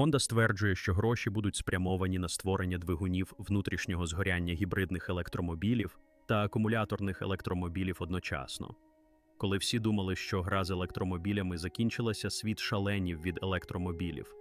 Honda стверджує, що гроші будуть спрямовані на створення двигунів внутрішнього згоряння гібридних електромобілів та акумуляторних електромобілів одночасно. Коли всі думали, що гра з електромобілями закінчилася, світ шаленів від електромобілів.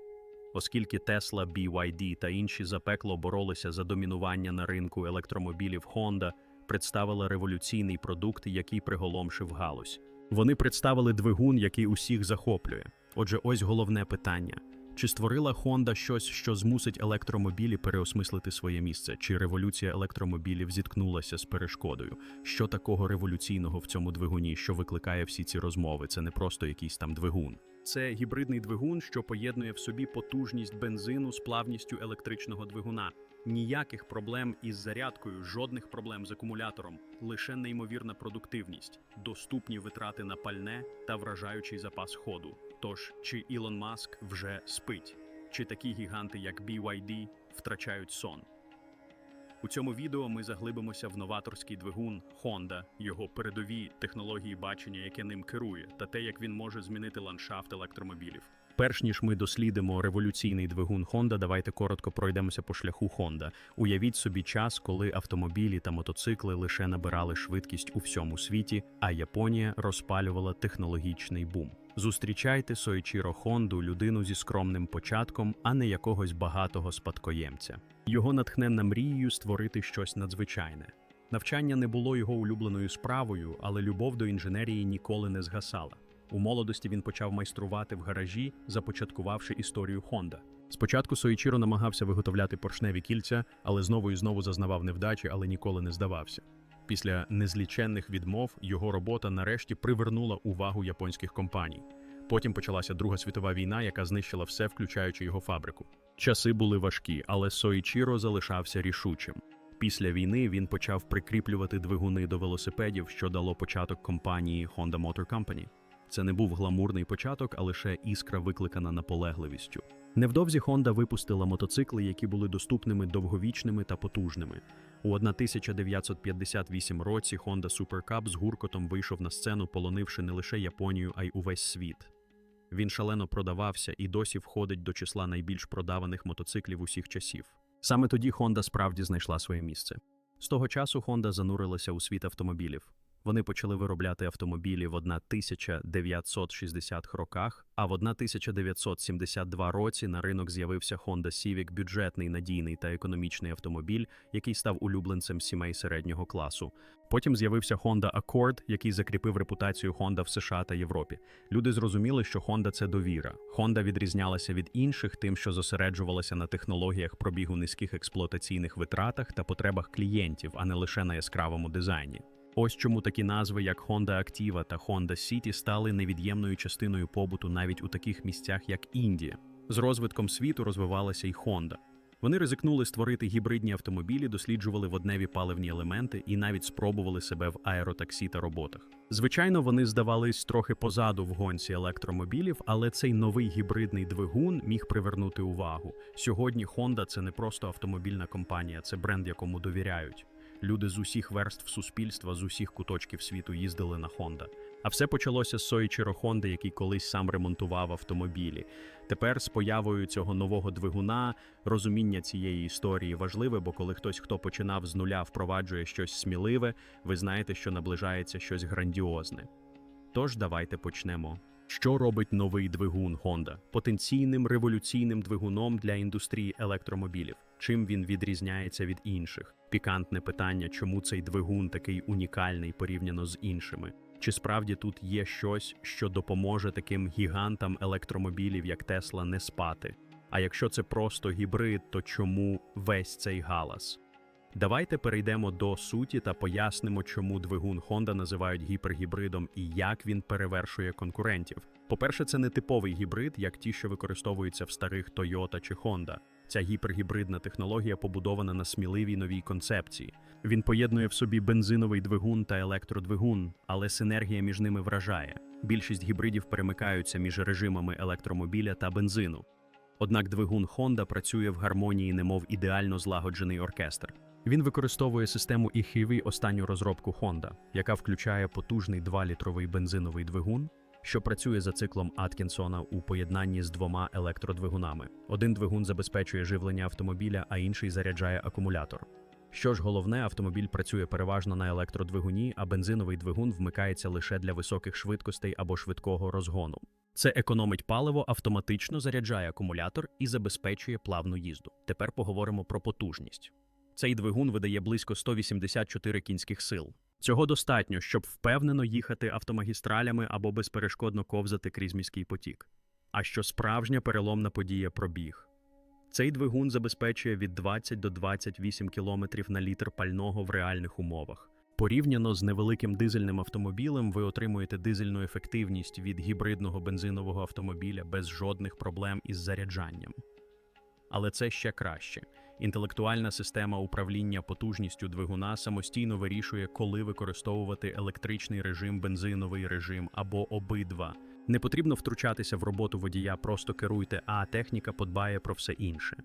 Оскільки Tesla, BYD та інші запекло боролися за домінування на ринку електромобілів, Honda представила революційний продукт, який приголомшив галузь. Вони представили двигун, який усіх захоплює. Отже, ось головне питання: чи створила Honda щось, що змусить електромобілі переосмислити своє місце? Чи революція електромобілів зіткнулася з перешкодою? Що такого революційного в цьому двигуні, що викликає всі ці розмови? Це не просто якийсь там двигун. Це гібридний двигун, що поєднує в собі потужність бензину з плавністю електричного двигуна. Ніяких проблем із зарядкою, жодних проблем з акумулятором, лише неймовірна продуктивність, доступні витрати на пальне та вражаючий запас ходу. Тож, чи Ілон Маск вже спить, чи такі гіганти, як BYD, втрачають сон? У цьому відео ми заглибимося в новаторський двигун Honda, його передові технології бачення, яке ним керує, та те, як він може змінити ландшафт електромобілів. Перш ніж ми дослідимо революційний двигун Honda, давайте коротко пройдемося по шляху Honda. Уявіть собі час, коли автомобілі та мотоцикли лише набирали швидкість у всьому світі, а Японія розпалювала технологічний бум. Зустрічайте Соїчіро Хонду, людину зі скромним початком, а не якогось багатого спадкоємця. Його натхненна мрією створити щось надзвичайне. Навчання не було його улюбленою справою, але любов до інженерії ніколи не згасала. У молодості він почав майструвати в гаражі, започаткувавши історію Honda. Спочатку Соїчіро намагався виготовляти поршневі кільця, але знову і знову зазнавав невдачі, але ніколи не здавався. Після незліченних відмов його робота нарешті привернула увагу японських компаній. Потім почалася Друга світова війна, яка знищила все, включаючи його фабрику. Часи були важкі, але Соїчіро залишався рішучим. Після війни він почав прикріплювати двигуни до велосипедів, що дало початок компанії Honda Motor Company. Це не був гламурний початок, а лише іскра, викликана наполегливістю. Невдовзі Honda випустила мотоцикли, які були доступними, довговічними та потужними. У 1958 році Honda Super Cup з гуркотом вийшов на сцену, полонивши не лише Японію, а й увесь світ. Він шалено продавався і досі входить до числа найбільш продаваних мотоциклів усіх часів. Саме тоді Honda справді знайшла своє місце. З того часу Honda занурилася у світ автомобілів. Вони почали виробляти автомобілі в 1960-х роках, а в 1972 році на ринок з'явився Honda Civic – бюджетний, надійний та економічний автомобіль, який став улюбленцем сімей середнього класу. Потім з'явився Honda Accord, який закріпив репутацію Honda в США та Європі. Люди зрозуміли, що Honda – це довіра. Honda відрізнялася від інших тим, що зосереджувалася на технологіях пробігу низьких експлуатаційних витратах та потребах клієнтів, а не лише на яскравому дизайні. Ось чому такі назви, як Honda Activa та Honda City, стали невід'ємною частиною побуту навіть у таких місцях, як Індія. З розвитком світу розвивалася й Honda. Вони ризикнули створити гібридні автомобілі, досліджували водневі паливні елементи і навіть спробували себе в аеротаксі та роботах. Звичайно, вони здавались трохи позаду в гонці електромобілів, але цей новий гібридний двигун міг привернути увагу. Сьогодні Honda – це не просто автомобільна компанія, це бренд, якому довіряють. Люди з усіх верств суспільства, з усіх куточків світу їздили на Honda. А все почалося з Соїчиро Honda, який колись сам ремонтував автомобілі. Тепер з появою цього нового двигуна розуміння цієї історії важливе, бо коли хтось, хто починав з нуля, впроваджує щось сміливе, ви знаєте, що наближається щось грандіозне. Тож давайте почнемо. Що робить новий двигун Honda? Потенційним революційним двигуном для індустрії електромобілів. Чим він відрізняється від інших? Пікантне питання, чому цей двигун такий унікальний порівняно з іншими? Чи справді тут є щось, що допоможе таким гігантам електромобілів, як Тесла, не спати? А якщо це просто гібрид, то чому весь цей галас? Давайте перейдемо до суті та пояснимо, чому двигун Honda називають гіпергібридом і як він перевершує конкурентів. По-перше, це не типовий гібрид, як ті, що використовуються в старих Toyota чи Honda. Ця гіпергібридна технологія побудована на сміливій новій концепції. Він поєднує в собі бензиновий двигун та електродвигун, але синергія між ними вражає. Більшість гібридів перемикаються між режимами електромобіля та бензину. Однак двигун Honda працює в гармонії, немов ідеально злагоджений оркестр. Він використовує систему EHV останню розробку Honda, яка включає потужний 2-літровий бензиновий двигун, що працює за циклом Аткінсона у поєднанні з двома електродвигунами. Один двигун забезпечує живлення автомобіля, а інший заряджає акумулятор. Що ж головне, автомобіль працює переважно на електродвигуні, а бензиновий двигун вмикається лише для високих швидкостей або швидкого розгону. Це економить паливо, автоматично заряджає акумулятор і забезпечує плавну їзду. Тепер поговоримо про потужність. Цей двигун видає близько 184 кінських сил. Цього достатньо, щоб впевнено їхати автомагістралями або безперешкодно ковзати крізь міський потік. А що справжня переломна подія пробіг. Цей двигун забезпечує від 20 до 28 км на літр пального в реальних умовах. Порівняно з невеликим дизельним автомобілем, ви отримуєте дизельну ефективність від гібридного бензинового автомобіля без жодних проблем із заряджанням. Але це ще краще. Інтелектуальна система управління потужністю двигуна самостійно вирішує, коли використовувати електричний режим, бензиновий режим або обидва. Не потрібно втручатися в роботу водія, просто керуйте, а техніка подбає про все інше.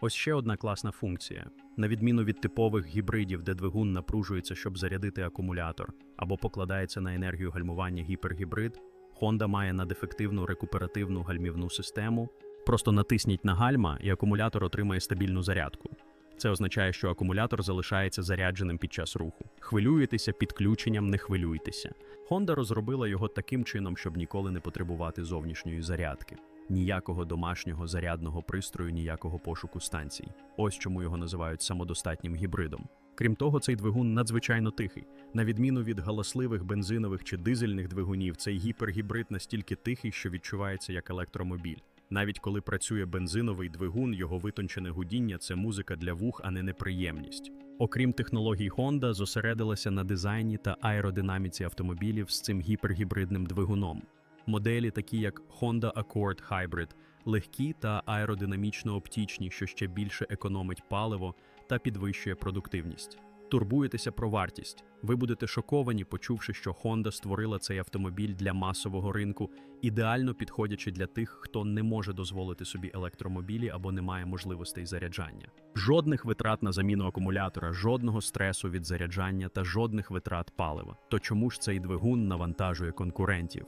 Ось ще одна класна функція. На відміну від типових гібридів, де двигун напружується, щоб зарядити акумулятор, або покладається на енергію гальмування гіпергібрид, Honda має надефективну рекуперативну гальмівну систему. Просто натисніть на гальма, і акумулятор отримає стабільну зарядку. Це означає, що акумулятор залишається зарядженим під час руху. Хвилюєтеся підключенням, не хвилюйтеся. Honda розробила його таким чином, щоб ніколи не потребувати зовнішньої зарядки. Ніякого домашнього зарядного пристрою, ніякого пошуку станцій. Ось чому його називають самодостатнім гібридом. Крім того, цей двигун надзвичайно тихий. На відміну від галасливих бензинових чи дизельних двигунів, цей гіпергібрид настільки тихий, що відчувається як електромобіль. Навіть коли працює бензиновий двигун, його витончене гудіння це музика для вух, а не неприємність. Окрім технологій Honda, зосередилася на дизайні та аеродинаміці автомобілів з цим гіпергібридним двигуном. Моделі, такі як Honda Accord Hybrid, легкі та аеродинамічно оптічні, що ще більше економить паливо та підвищує продуктивність. Турбуєтеся про вартість. Ви будете шоковані, почувши, що Honda створила цей автомобіль для масового ринку, ідеально підходячи для тих, хто не може дозволити собі електромобілі або не має можливостей заряджання. Жодних витрат на заміну акумулятора, жодного стресу від заряджання та жодних витрат палива. То чому ж цей двигун навантажує конкурентів?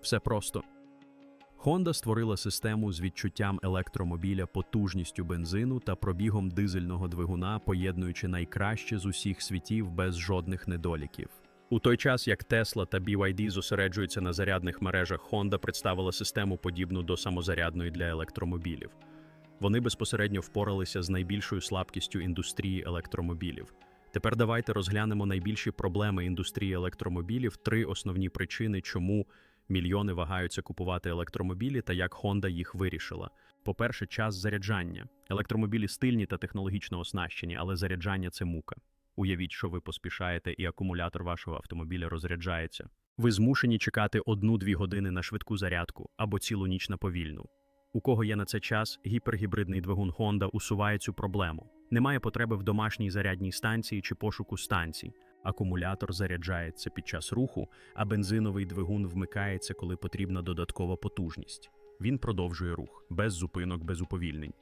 Все просто. Honda створила систему з відчуттям електромобіля, потужністю бензину та пробігом дизельного двигуна, поєднуючи найкраще з усіх світів без жодних недоліків. У той час, як Tesla та BYD зосереджуються на зарядних мережах, Honda представила систему подібну до самозарядної для електромобілів. Вони безпосередньо впоралися з найбільшою слабкістю індустрії електромобілів. Тепер давайте розглянемо найбільші проблеми індустрії електромобілів, три основні причини, чому Мільйони вагаються купувати електромобілі та як Honda їх вирішила. По-перше, час заряджання. Електромобілі стильні та технологічно оснащені, але заряджання це мука. Уявіть, що ви поспішаєте, і акумулятор вашого автомобіля розряджається. Ви змушені чекати одну-дві години на швидку зарядку або цілу ніч на повільну. У кого є на це час, гіпергібридний двигун Honda усуває цю проблему. Немає потреби в домашній зарядній станції чи пошуку станцій. Акумулятор заряджається під час руху, а бензиновий двигун вмикається, коли потрібна додаткова потужність. Він продовжує рух без зупинок, без уповільнень.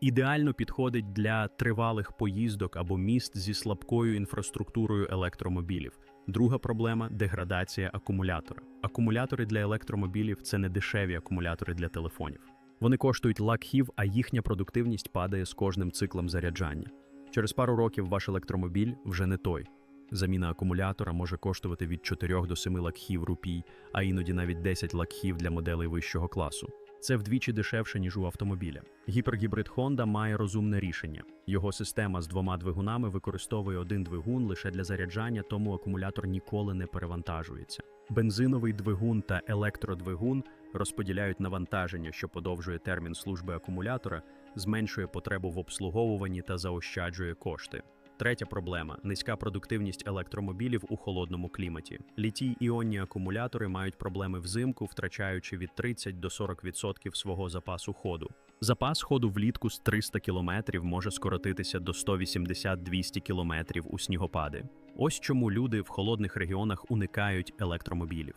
Ідеально підходить для тривалих поїздок або міст зі слабкою інфраструктурою електромобілів. Друга проблема деградація акумулятора. Акумулятори для електромобілів це не дешеві акумулятори для телефонів. Вони коштують лакхів, а їхня продуктивність падає з кожним циклом заряджання. Через пару років ваш електромобіль вже не той. Заміна акумулятора може коштувати від 4 до 7 лакхів рупій, а іноді навіть 10 лакхів для моделей вищого класу. Це вдвічі дешевше, ніж у автомобіля. Гіпергібрид Honda має розумне рішення. Його система з двома двигунами використовує один двигун лише для заряджання, тому акумулятор ніколи не перевантажується. Бензиновий двигун та електродвигун розподіляють навантаження, що подовжує термін служби акумулятора, зменшує потребу в обслуговуванні та заощаджує кошти. Третя проблема низька продуктивність електромобілів у холодному кліматі. Літій іонні акумулятори мають проблеми взимку, втрачаючи від 30 до 40% свого запасу ходу. Запас ходу влітку з 300 км може скоротитися до 180-200 км у снігопади. Ось чому люди в холодних регіонах уникають електромобілів.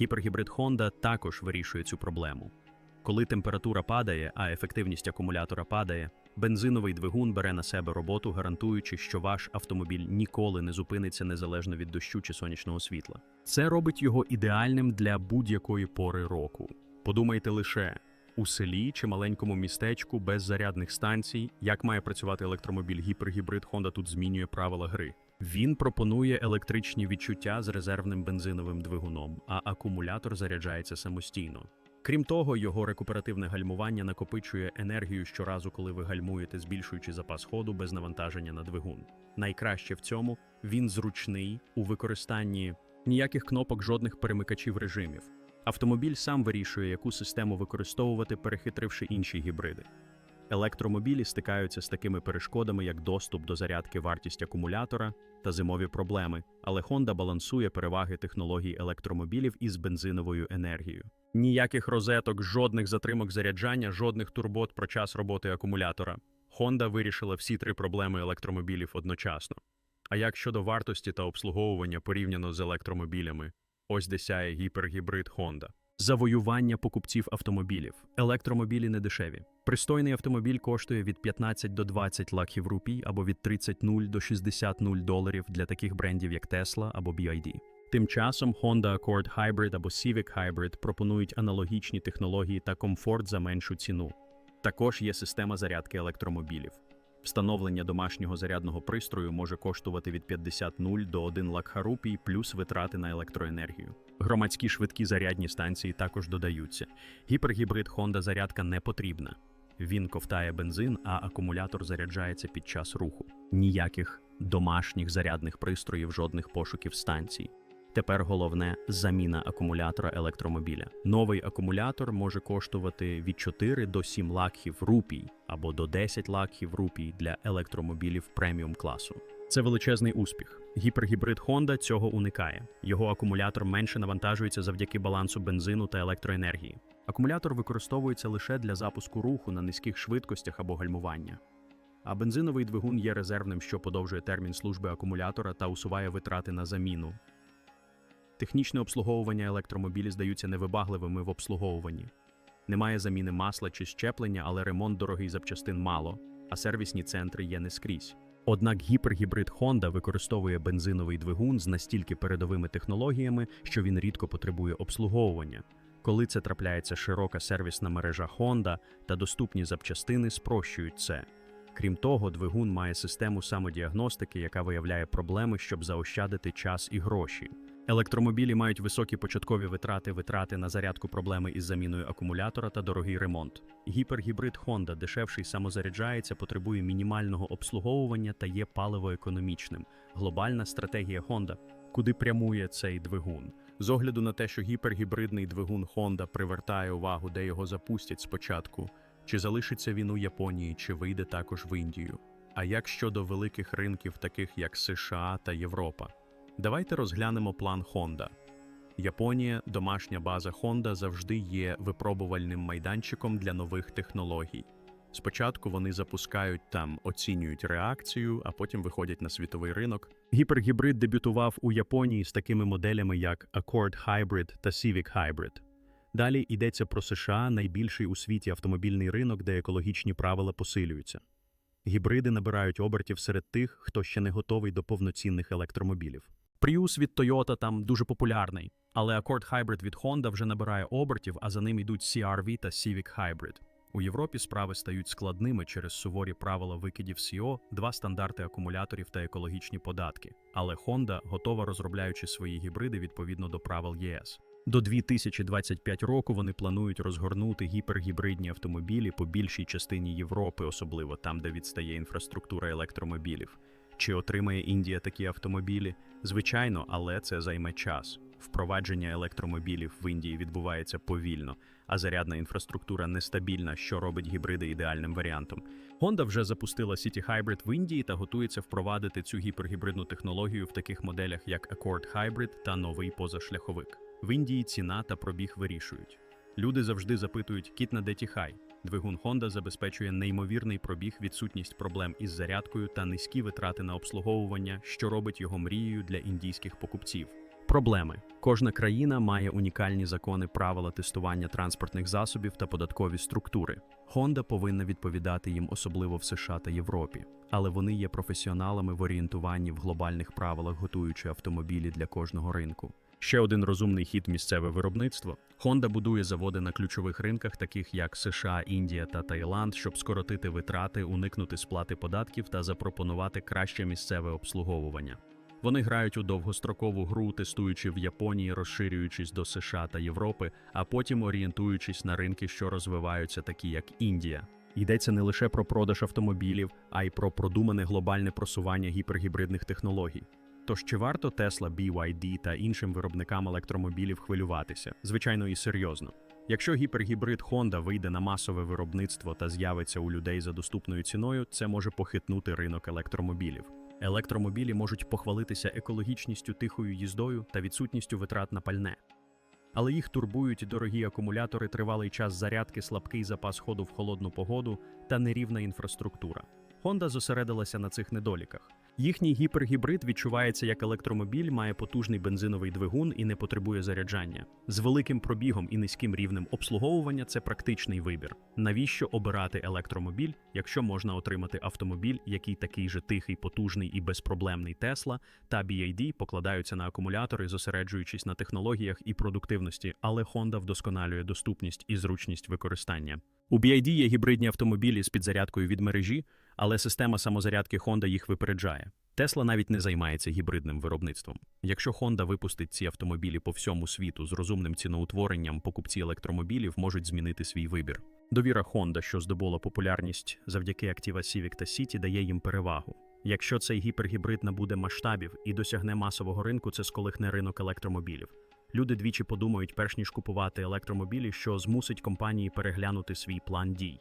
Гіпергібрид Honda також вирішує цю проблему. Коли температура падає, а ефективність акумулятора падає, бензиновий двигун бере на себе роботу, гарантуючи, що ваш автомобіль ніколи не зупиниться незалежно від дощу чи сонячного світла. Це робить його ідеальним для будь-якої пори року. Подумайте лише у селі чи маленькому містечку без зарядних станцій, як має працювати електромобіль гіпергібрид Honda тут змінює правила гри. Він пропонує електричні відчуття з резервним бензиновим двигуном, а акумулятор заряджається самостійно. Крім того, його рекуперативне гальмування накопичує енергію щоразу, коли ви гальмуєте, збільшуючи запас ходу без навантаження на двигун. Найкраще в цьому він зручний у використанні ніяких кнопок, жодних перемикачів режимів. Автомобіль сам вирішує, яку систему використовувати, перехитривши інші гібриди. Електромобілі стикаються з такими перешкодами, як доступ до зарядки, вартість акумулятора та зимові проблеми, але Honda балансує переваги технологій електромобілів із бензиновою енергією. Ніяких розеток, жодних затримок заряджання, жодних турбот про час роботи акумулятора. Honda вирішила всі три проблеми електромобілів одночасно. А як щодо вартості та обслуговування порівняно з електромобілями, ось де сяє гіпергібрид Honda. Завоювання покупців автомобілів. Електромобілі не дешеві. Пристойний автомобіль коштує від 15 до 20 лаків рупій або від 30 нуль до 60 нуль доларів для таких брендів, як Tesla або BYD. Тим часом Honda Accord Hybrid або Civic Hybrid пропонують аналогічні технології та комфорт за меншу ціну. Також є система зарядки електромобілів. Встановлення домашнього зарядного пристрою може коштувати від 50 нуль до 1 лакхарупій плюс витрати на електроенергію. Громадські швидкі зарядні станції також додаються. Гіпергібрид Honda зарядка не потрібна. Він ковтає бензин, а акумулятор заряджається під час руху. Ніяких домашніх зарядних пристроїв, жодних пошуків станцій. Тепер головне заміна акумулятора електромобіля. Новий акумулятор може коштувати від 4 до 7 лакхів рупій або до 10 лакхів рупій для електромобілів преміум класу. Це величезний успіх. Гіпергібрид Honda цього уникає. Його акумулятор менше навантажується завдяки балансу бензину та електроенергії. Акумулятор використовується лише для запуску руху на низьких швидкостях або гальмування. А бензиновий двигун є резервним, що подовжує термін служби акумулятора та усуває витрати на заміну. Технічне обслуговування електромобілі здаються невибагливими в обслуговуванні. Немає заміни масла чи щеплення, але ремонт дорогий запчастин мало, а сервісні центри є не скрізь. Однак гіпергібрид Honda використовує бензиновий двигун з настільки передовими технологіями, що він рідко потребує обслуговування. Коли це трапляється широка сервісна мережа Honda та доступні запчастини спрощують це. Крім того, двигун має систему самодіагностики, яка виявляє проблеми, щоб заощадити час і гроші. Електромобілі мають високі початкові витрати, витрати на зарядку проблеми із заміною акумулятора та дорогий ремонт. Гіпергібрид Honda дешевший самозаряджається, потребує мінімального обслуговування та є паливоекономічним. Глобальна стратегія Honda. Куди прямує цей двигун? З огляду на те, що гіпергібридний двигун Honda привертає увагу, де його запустять спочатку, чи залишиться він у Японії, чи вийде також в Індію. А як щодо великих ринків, таких як США та Європа? Давайте розглянемо план Honda. Японія, домашня база Honda завжди є випробувальним майданчиком для нових технологій. Спочатку вони запускають там, оцінюють реакцію, а потім виходять на світовий ринок. Гіпергібрид дебютував у Японії з такими моделями, як Accord Hybrid та Civic Hybrid. Далі йдеться про США, найбільший у світі автомобільний ринок, де екологічні правила посилюються. Гібриди набирають обертів серед тих, хто ще не готовий до повноцінних електромобілів. Prius від Toyota там дуже популярний, але Accord Hybrid від Honda вже набирає обертів, а за ним йдуть CR-V та Civic Hybrid. У Європі справи стають складними через суворі правила викидів CO, два стандарти акумуляторів та екологічні податки. Але Honda готова розробляючи свої гібриди відповідно до правил ЄС. До 2025 року вони планують розгорнути гіпергібридні автомобілі по більшій частині Європи, особливо там, де відстає інфраструктура електромобілів. Чи отримає Індія такі автомобілі? Звичайно, але це займе час. Впровадження електромобілів в Індії відбувається повільно, а зарядна інфраструктура нестабільна, що робить гібриди ідеальним варіантом. Honda вже запустила City Hybrid в Індії та готується впровадити цю гіпергібридну технологію в таких моделях, як Accord Hybrid та новий позашляховик. В Індії ціна та пробіг вирішують. Люди завжди запитують кіт на деті хай. Двигун Honda забезпечує неймовірний пробіг, відсутність проблем із зарядкою та низькі витрати на обслуговування, що робить його мрією для індійських покупців. Проблеми: кожна країна має унікальні закони правила тестування транспортних засобів та податкові структури. Honda повинна відповідати їм особливо в США та Європі, але вони є професіоналами в орієнтуванні в глобальних правилах, готуючи автомобілі для кожного ринку. Ще один розумний хід місцеве виробництво. Honda будує заводи на ключових ринках, таких як США, Індія та Таїланд, щоб скоротити витрати, уникнути сплати податків та запропонувати краще місцеве обслуговування. Вони грають у довгострокову гру, тестуючи в Японії, розширюючись до США та Європи, а потім орієнтуючись на ринки, що розвиваються, такі як Індія. Йдеться не лише про продаж автомобілів, а й про продумане глобальне просування гіпергібридних технологій. Тож чи варто Tesla, BYD та іншим виробникам електромобілів хвилюватися? Звичайно, і серйозно. Якщо гіпергібрид Honda вийде на масове виробництво та з'явиться у людей за доступною ціною, це може похитнути ринок електромобілів. Електромобілі можуть похвалитися екологічністю, тихою їздою та відсутністю витрат на пальне. Але їх турбують дорогі акумулятори, тривалий час зарядки, слабкий запас ходу в холодну погоду та нерівна інфраструктура. Honda зосередилася на цих недоліках. Їхній гіпергібрид відчувається як електромобіль, має потужний бензиновий двигун і не потребує заряджання. З великим пробігом і низьким рівнем обслуговування це практичний вибір. Навіщо обирати електромобіль, якщо можна отримати автомобіль, який такий же тихий, потужний і безпроблемний Tesla та BYD покладаються на акумулятори, зосереджуючись на технологіях і продуктивності, але Honda вдосконалює доступність і зручність використання. У BYD є гібридні автомобілі з підзарядкою від мережі, але система самозарядки Honda їх випереджає. Tesla навіть не займається гібридним виробництвом. Якщо Honda випустить ці автомобілі по всьому світу з розумним ціноутворенням, покупці електромобілів можуть змінити свій вибір. Довіра Honda, що здобула популярність завдяки Activa Civic та City, дає їм перевагу. Якщо цей гіпергібрид набуде масштабів і досягне масового ринку, це сколихне ринок електромобілів. Люди двічі подумають, перш ніж купувати електромобілі, що змусить компанії переглянути свій план дій.